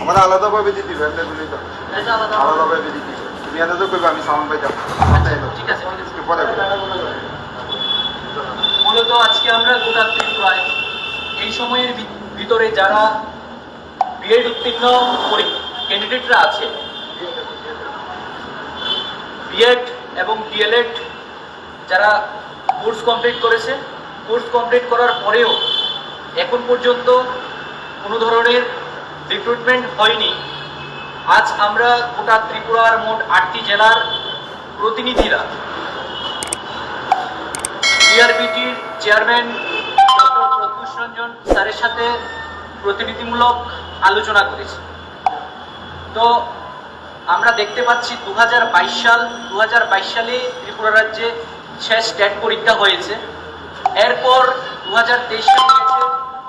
আলাদা আলাদাভাবে দিতে হবে এমনি দিলেই তো হবে। এটা আলাদা আলাদাভাবে দিতে হবে তুমি এনে তো কইবে আমি সামান পাইতাম আচ্ছা, ঠিক আছে পরে মূলত আজকে আমরা গোটা ত্রিপুরায় এই সময়ের ভিতরে যারা বিএড উত্তীর্ণ ক্যান্ডিডেটরা আছে বিএড এবং ডিএলএড যারা কোর্স কমপ্লিট করেছে কোর্স কমপ্লিট করার পরেও এখন পর্যন্ত কোনো ধরনের রিক্রুটমেন্ট হয়নি। আজ আমরা গোটা ত্রিপুরার মোট আটটি জেলার প্রতিনিধিরা ডিআরবিটির চেয়ারম্যান রঞ্জন স্যারের সাথে প্রতিনিধিমূলক আলোচনা করেছি। তো আমরা দেখতে পাচ্ছি দু হাজার বাইশ সাল দু হাজার বাইশ সালে ত্রিপুরা রাজ্যে শেষ স্ট্যাট পরীক্ষা হয়েছে। এরপর দু সাল গেছে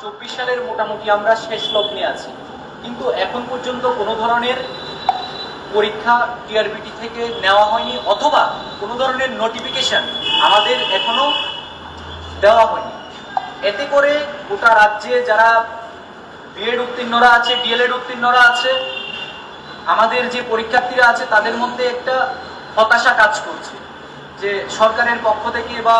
চব্বিশ সালের মোটামুটি আমরা শেষ লগ্নে আছি। কিন্তু এখন পর্যন্ত কোনো ধরনের পরীক্ষা টিআরবিটি থেকে নেওয়া হয়নি, অথবা কোনো ধরনের নোটিফিকেশন আমাদের এখনও দেওয়া হয়নি। এতে করে গোটা রাজ্যে যারা বিএড উত্তীর্ণরা আছে ডিএলএড উত্তীর্ণরা আছে, আমাদের যে পরীক্ষার্থীরা আছে, তাদের মধ্যে একটা হতাশা কাজ করছে। যে সরকারের পক্ষ থেকে বা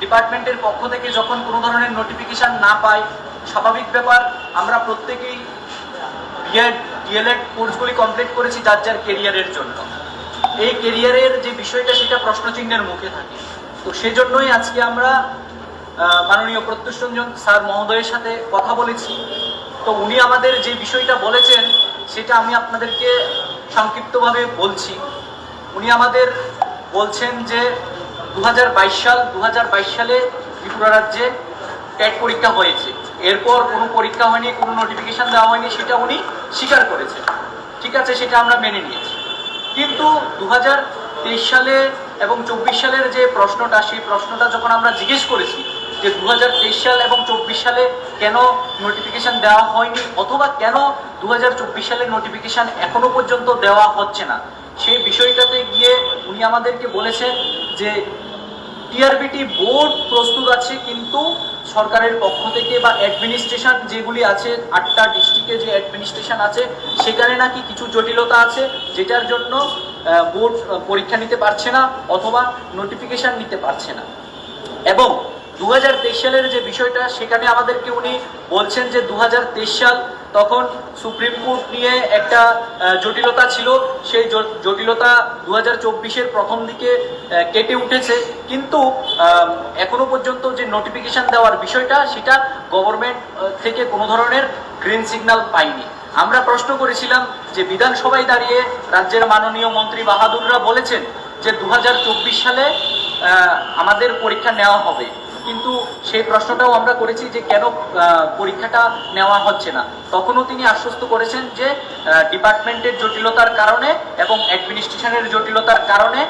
ডিপার্টমেন্টের পক্ষ থেকে যখন কোনো ধরনের নোটিফিকেশন না পায় স্বাভাবিক ব্যাপার আমরা প্রত্যেকেই বিএড, ডিএলএড কোর্সগুলি কমপ্লিট করেছি যার যার কেরিয়ারের জন্য। এই কেরিয়ারের যে বিষয়টা, সেটা প্রশ্নচিহ্নের মুখে থাকে। তো সেজন্যই আজকে আমরা মাননীয় প্রত্যুষ রঞ্জন স্যার মহোদয়ের সাথে কথা বলেছি। তো উনি আমাদের যে বিষয়টা বলেছেন, সেটা আমি আপনাদেরকে সংক্ষিপ্তভাবে বলছি। উনি আমাদের বলছেন যে দু হাজার বাইশ সাল দু হাজার বাইশ সালে ত্রিপুরা রাজ্যে টেট পরীক্ষা হয়েছে। এরপর কোনো পরীক্ষা হয়নি, কোনো নোটিফিকেশন দেওয়া হয়নি, সেটা উনি স্বীকার করেছেন। ঠিক আছে, সেটা আমরা মেনে নিয়েছি। কিন্তু দু হাজার তেইশ সালে এবং চব্বিশ সালের যে প্রশ্নটা, সেই প্রশ্নটা যখন আমরা জিজ্ঞেস করেছি যে দু সাল এবং চব্বিশ সালে কেন নোটিফিকেশন দেওয়া হয়নি অথবা কেন দু সালের নোটিফিকেশন এখনও পর্যন্ত দেওয়া হচ্ছে না, সেই বিষয়টাতে গিয়ে উনি আমাদেরকে বলেছেন যে টিআরবিটি বোর্ড প্রস্তুত আছে, কিন্তু সরকারের পক্ষ থেকে বা অ্যাডমিনিস্ট্রেশন যেগুলি আছে, আটটা ডিস্ট্রিক্টে যে অ্যাডমিনিস্ট্রেশন আছে, সেখানে নাকি কিছু জটিলতা আছে, যেটার জন্য বোর্ড পরীক্ষা নিতে পারছে না অথবা নোটিফিকেশান নিতে পারছে না। এবং দু হাজার তেইশ সালের যে বিষয়টা, সেখানে আমাদেরকে উনি বলছেন যে দু হাজার তেইশ সাল তখন সুপ্রিম কোর্ট নিয়ে একটা জটিলতা ছিল। সেই জটিলতা দু হাজার প্রথম দিকে কেটে উঠেছে। কিন্তু এখনও পর্যন্ত যে নোটিফিকেশন দেওয়ার বিষয়টা, সেটা গভর্নমেন্ট থেকে কোনো ধরনের গ্রিন সিগন্যাল পাইনি আমরা প্রশ্ন করেছিলাম যে বিধানসভায় দাঁড়িয়ে রাজ্যের মাননীয় মন্ত্রী বাহাদুররা বলেছেন যে দু হাজার চব্বিশ সালে আমাদের পরীক্ষা নেওয়া হবে। কিন্তু সেই প্রশ্নটাও আমরা করেছি যে কেন পরীক্ষাটা নেওয়া হচ্ছে না। তখনও তিনি আশ্বস্ত করেছেন যে ডিপার্টমেন্টের জটিলতার কারণে এবং অ্যাডমিনিস্ট্রেশনের জটিলতার কারণে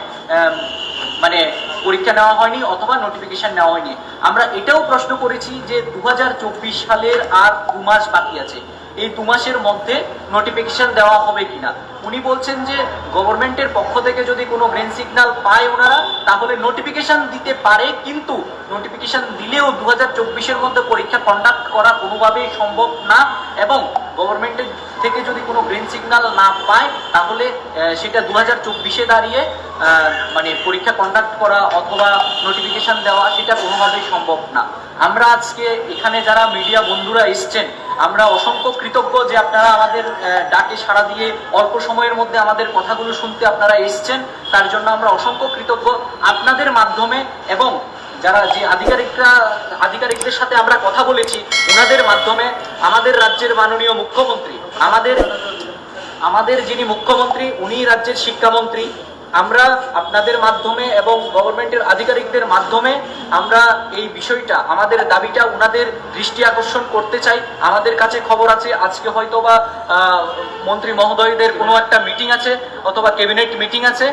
মানে পরীক্ষা নেওয়া হয়নি অথবা নোটিফিকেশন নেওয়া হয়নি। আমরা এটাও প্রশ্ন করেছি যে দু হাজার চব্বিশ সালের আর দু মাস বাকি আছে। এই দু মাসের মধ্যে নোটিফিকেশন দেওয়া হবে কিনা? উনি বলছেন যে গভর্নমেন্টের পক্ষ থেকে যদি কোনো গ্রেন সিগনাল পায় ওনারা, তাহলে নোটিফিকেশন দিতে পারে, কিন্তু নোটিফিকেশন দিলেও দু হাজার মধ্যে পরীক্ষা কন্ডাক্ট করা কোনোভাবেই সম্ভব না। এবং গভর্নমেন্টের থেকে যদি কোনো গ্রিন সিগন্যাল না পায়, তাহলে সেটা দু হাজার চব্বিশে দাঁড়িয়ে মানে পরীক্ষা কন্ডাক্ট করা অথবা নোটিফিকেশন দেওয়া, সেটা কোনোভাবেই সম্ভব না। আমরা আজকে এখানে যারা মিডিয়া বন্ধুরা এসছেন, আমরা অসংখ্য কৃতজ্ঞ যে আপনারা আমাদের ডাকে সাড়া দিয়ে অল্প সময়ের মধ্যে আমাদের কথাগুলো শুনতে আপনারা এসছেন। তার জন্য আমরা অসংখ্য কৃতজ্ঞ। আপনাদের মাধ্যমে এবং যারা যে আধিকারিকরা, আধিকারিকদের সাথে আমরা কথা বলেছি ওনাদের মাধ্যমে আমাদের রাজ্যের মাননীয় মুখ্যমন্ত্রী, আমাদের আমাদের যিনি মুখ্যমন্ত্রী, উনি রাজ্যের শিক্ষামন্ত্রী আমরা আপনাদের মাধ্যমে এবং গভর্নমেন্টের আধিকারিকদের মাধ্যমে আমরা এই বিষয়টা, আমাদের দাবিটা ওনাদের দৃষ্টি আকর্ষণ করতে চাই। আমাদের কাছে খবর আছে, আজকে হয়তো বা মন্ত্রী মহোদয়দের কোনো একটা মিটিং আছে অথবা ক্যাবিনেট মিটিং আছে।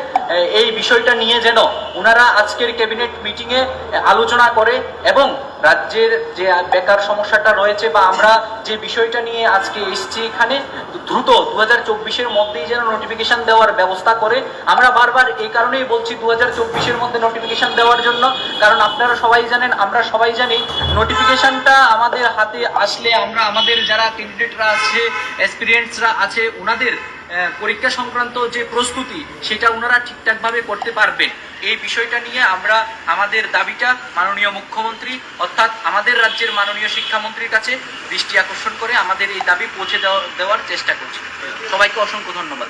এই বিষয়টা নিয়ে যেন ওনারা আজকের ক্যাবিনেট মিটিংয়ে আলোচনা করে এবং রাজ্যের যে বেকার সমস্যাটা রয়েছে বা আমরা যে বিষয়টা নিয়ে আজকে এসছি এখানে, দ্রুত দু হাজার চব্বিশের মধ্যেই যেন নোটিফিকেশন দেওয়ার ব্যবস্থা করে। আমরা বারবার এই কারণেই বলছি দু হাজার চব্বিশের মধ্যে নোটিফিকেশন দেওয়ার জন্য, কারণ আপনারা সবাই জানেন, আমরা সবাই জানি নোটিফিকেশনটা আমাদের হাতে আসলে আমরা আমাদের যারা ক্যান্ডিডেটরা আছে এক্সপিরিয়েন্সরা আছে, ওনাদের পরীক্ষা সংক্রান্ত যে প্রস্তুতি, সেটা ওনারা ঠিকঠাকভাবে করতে পারবেন। এই বিষয়টা নিয়ে আমরা আমাদের দাবিটা মাননীয় মুখ্যমন্ত্রী অর্থাৎ আমাদের রাজ্যের মাননীয় শিক্ষামন্ত্রীর কাছে দৃষ্টি আকর্ষণ করে আমাদের এই দাবি পৌঁছে দেওয়া- দেওয়ার চেষ্টা করছি। সবাইকে অসংখ্য ধন্যবাদ।